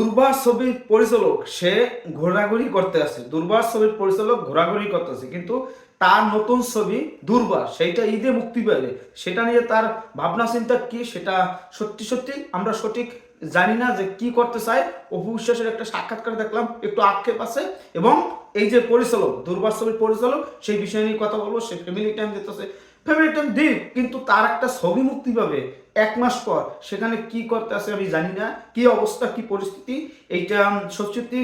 দুর্বার ছবির পরিচালক, সে ঘোরাঘুরি করতে আসে। দুর্বার ছবির পরিচালক ঘোরাঘুরি করতে করতেছে কিন্তু তার নতুন ছবি দুর্বার, সেইটা ঈদে মুক্তি পাবে সেটা নিয়ে তার ভাবনা চিন্তা কি, সেটা সত্যি সত্যি আমরা সঠিক জানি না যে কি করতে চায়। অপু বিশ্বাসের একটা সাক্ষাৎকার দেখলাম, একটু আক্ষেপ আছে। এবং এই যে পরিচালক, দুর্বার ছবির পরিচালক, সেই বিষয় নিয়ে কথা বলব, সে ফ্যামিলি টাইম দিতেছে টাইম দিক কিন্তু তার একটা ছবি মুক্তি পাবে এক মাস পর। সেখানে কি করতে আছে আমি জানি না। কি অবস্থা, কি পরিস্থিতি? এইটা সত্যি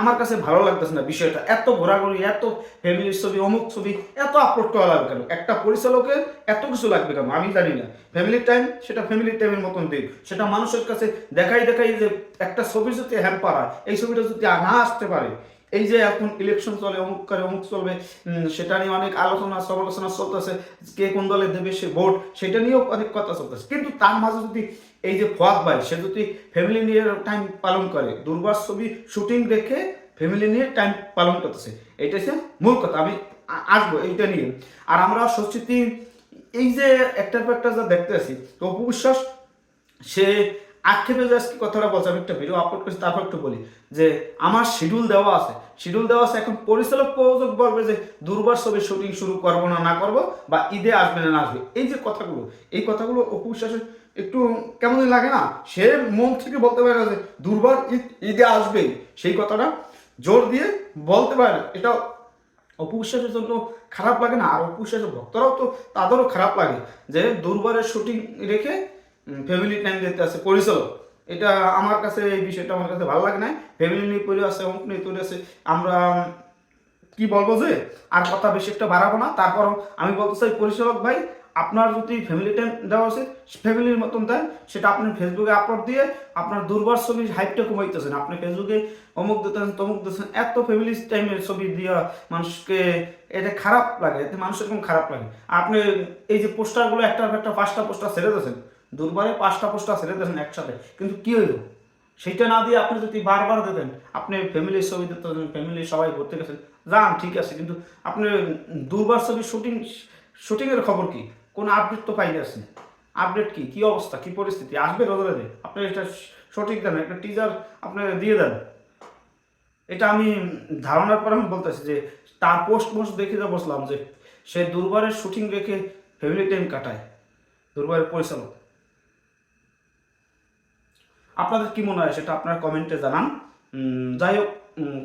আমার কাছে ভালো লাগতেছে না বিষয়টা। এত ঘোরাঘুরি, এত ফ্যামিলির ছবি, অমুক ছবি, এত আপলোড করা লাগবে কেন? একটা পরিচালকের এত কিছু লাগবে কেন? আমি জানি না। ফ্যামিলি টাইম সেটা ফ্যামিলি টাইমের মতন দিক। সেটা মানুষের কাছে দেখাই দেখাই যে একটা ছবি যদি হ্যাম্পার হয়, এই ছবিটা যদি না আসতে পারে এই যে এখন ইলেকশন চলে অমুক করে অমুক চলবে সেটা নিয়ে অনেক আলোচনা, সমালোচনা চলতেছে, কে কোন দলে দেবে সে ভোট, সেটা নিয়েও অনেক কথা চলতেছে। কিন্তু তার মাঝে যদি এই যে ফোয়াদ ভাই, সে যদি ফ্যামিলি নিয়ে টাইম পালন করে, দুর্বার ছবি শুটিং দেখে ফ্যামিলি নিয়ে টাইম পালন করতেছে এটা হচ্ছে মূল কথা। আমি আসব এইটা নিয়ে। আর আমরা সত্যি এই যে একটার পর একটা যা দেখতে আছি তো অপু বিশ্বাস, সে আক্ষেপে যে আজকে কথাটা বলছে, আমি একটা ভিডিও আপলোড করেছি, তারপর একটু বলি যে আমার শিডিউল দেওয়া আছে। শিডিউল দেওয়া আছে, এখন পরিচালক প্রযোজক বলবে যে, দুর্বার ছবি শুটিং শুরু করব না না করব, বা ঈদে আসবে না আসবে। এই যে কথাগুলো, এই কথাগুলো অপু বিশ্বাসের একটু কেমনই লাগে না, সে মন থেকে বলতে পারে না যে, দুর্বার ঈদ, ঈদে আসবেই। সেই কথাটা জোর দিয়ে বলতে পারে না। এটা অপু বিশ্বাসের জন্য খারাপ লাগে না, আর অপু বিশ্বাসের ভক্তরাও তো তাদেরও খারাপ লাগে যে, দুর্বারের শুটিং রেখে ফ্যামিলি টাইম দিতে আছে, পরিচালক। এটা আমার কাছে এই বিষয়টা আমার কাছে ভালো লাগে না ফ্যামিলি নিয়ে পড়ে আছে, অমুক নিয়ে তৈরি আছে। আমরা কি বলব যে, আর কথা বেশি একটা বাড়াবো না। তারপর আমি বলতে চাই, পরিচালক ভাই, আপনার যদি ফ্যামিলি টাইম দেওয়া উচিত, ফ্যামিলির মতন দেন, সেটা আপনি ফেসবুকে আপলোড দিয়ে আপনার দুর্বার ছবির হাইপটা কমাইতেছেন। আপনি ফেসবুকে অমুক দিতেছেন, তমুক দিতেছেন, এত ফ্যামিলি টাইমের ছবি দিয়া মানুষকে এটা খারাপ লাগে, এতে মানুষের এরকম খারাপ লাগে। আপনি এই যে পোস্টারগুলো একটার একটা পাঁচটা পোস্টার ছেড়ে দিয়েছেন দুর্বারে পাঁচটা পোস্টার ছেড়ে দিয়েছেন একসাথে। কিন্তু কি হইল? সেইটা না দিয়ে আপনি যদি বারবার দিতেন, আপনি ফ্যামিলির ছবি দিতে ফ্যামিলি সবাই ঘুরতে গেছেন, যান, ঠিক আছে, কিন্তু আপনি দুর্বার ছবি শুটিং শুটিংয়ের খবর কি? কোনো আপডেট তো পাই যাচ্ছে আপডেট কি? কি অবস্থা? কি পরিস্থিতি? আসবে রোদরে আপনি এটা সঠিক দেন, একটা টিজার আপনি দিয়ে দেন। এটা আমি ধারণার পর আমি বলতেছি যে, তার পোস্ট মোস্ট দেখে যা বসলাম যে, সে দুর্বারের শুটিং রেখে ফ্যামিলি টাইম কাটায়। দুর্বারের পরিচালক। আপনাদের কি মনে হয় সেটা আপনার কমেন্টে জানান। যাই হোক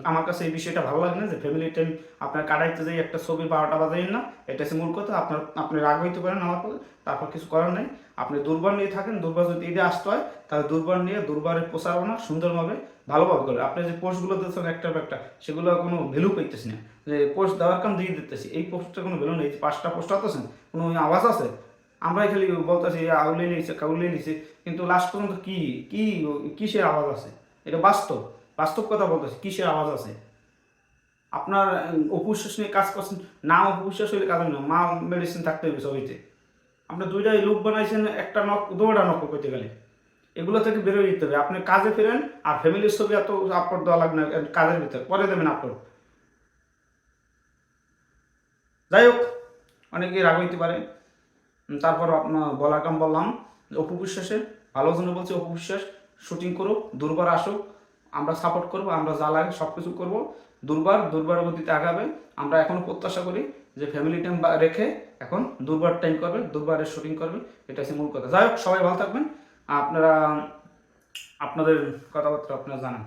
আমার কাছে এই বিষয়টা ভালো লাগে না যে ফ্যামিলি টাইম আপনার কাটাইতে যাই, একটা ছবি বারোটা বাজাইন না, এটা হচ্ছে মূল কথা। আপনার, আপনি রাগ হইতে পারেন আমার পরে তারপর কিছু করার নেই। আপনি দুর্বার নিয়ে থাকেন, দুর্বার যদি ঈদে আসতে হয়, তাহলে দুর্বার নিয়ে দুর্বারের প্রচারণা সুন্দরভাবে, ভালোভাবে করে। আপনি যে পোস্টগুলো দিচ্ছেন একটার পর একটা সেগুলো কোনো ভ্যালু পাইতেছি না। যে পোস্ট দেওয়ার কাম দিয়ে দিতেছি। এই পোস্টটা কোনো ভ্যালু নেই। পাঁচটা পোস্ট আতেছেন কোনো আওয়াজ আছে? আমরাই খালি বলতেছি আউলে নিয়েছে কাউলে নিয়েছে কিন্তু লাস্ট পর্যন্ত কি কি, কিসের আওয়াজ আছে? এটা বাস্তব বাস্তব কথা বলতেছি, কিসের আওয়াজ আছে? আপনার অপুশ্বাস নিয়ে কাজ করছেন, না অপুশ্বাস হইলে কাজ না, মা মেডিসিন থাকতে হবে ছবিতে। আপনি দুইটাই লুক বানাইছেন, একটা নক দৌড়া নক করতে গেলে। এগুলো থেকে বেরোয় যেতে হবে। আপনি কাজে ফেরেন আর ফ্যামিলির ছবি এত আপলোড দেওয়া লাগবে না কাজের ভিতরে। পরে দেবেন আপলোড যাই হোক অনেকে রাগ হইতে পারে। তারপর বলার কাম বললাম অপু বিশ্বাসে, ভালো জন্য বলছি অপু বিশ্বাস শুটিং করো দুর্বার আসো আমরা সাপোর্ট করব, আমরা যা লাগে সব কিছু করব, দুর্বার দুর্বার গতিতে আগাবে। আমরা এখনও প্রত্যাশা করি যে ফ্যামিলি টাইম রেখে এখন দুর্বার টাইম করবে দুর্বারের শুটিং করবে, এটা হচ্ছে মূল কথা। যাই হোক, সবাই ভালো থাকবেন। আপনারা, আপনাদের কথাবার্তা আপনারা জানান।